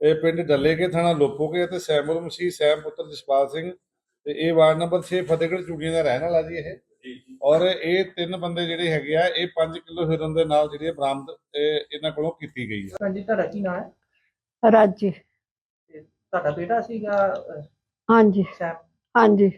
ਇਹ ਪਿੰਡ ਡੱਲੇਕੇ ਥਾਣਾ ਲੋਪੋਕੇ ਅਤੇ ਸੈਮੁਲ ਮਸੀਹ ਸੈਮ ਪੁੱਤਰ ਜਸਪਾਲ ਸਿੰਘ ਤੇ ਇਹ ਵਾਰਡ ਨੰਬਰ 6 ਫਤਿਹਗੜ੍ਹ ਚੂੜੀਆਂ ਦਾ ਰਹਿਣ ਵਾਲਾ ਜੀ ਇਹ। ਔਰ ਇਹ ਤਿੰਨ ਬੰਦੇ ਜਿਹੜੇ ਹੈਗੇ ਆ ਇਹ 5 ਕਿਲੋ ਹੀਰੋਇਨ ਦੇ ਨਾਲ ਜਿਹੜੀ ਬਰਾਮਦ ਇਹ ਇਹਨਾਂ ਕੋਲੋਂ ਕੀਤੀ ਗਈ ਹੈ। ਹਾਂਜੀ ਤੁਹਾਡਾ ਕੀ ਨਾਮ ਹੈ? ਰਾਜੀ। ਤੁਹਾਡਾ ਬੇਟਾ ਸੀਗਾ ਹਾਂਜੀ। ਸੈਮ? ਹਾਂਜੀ।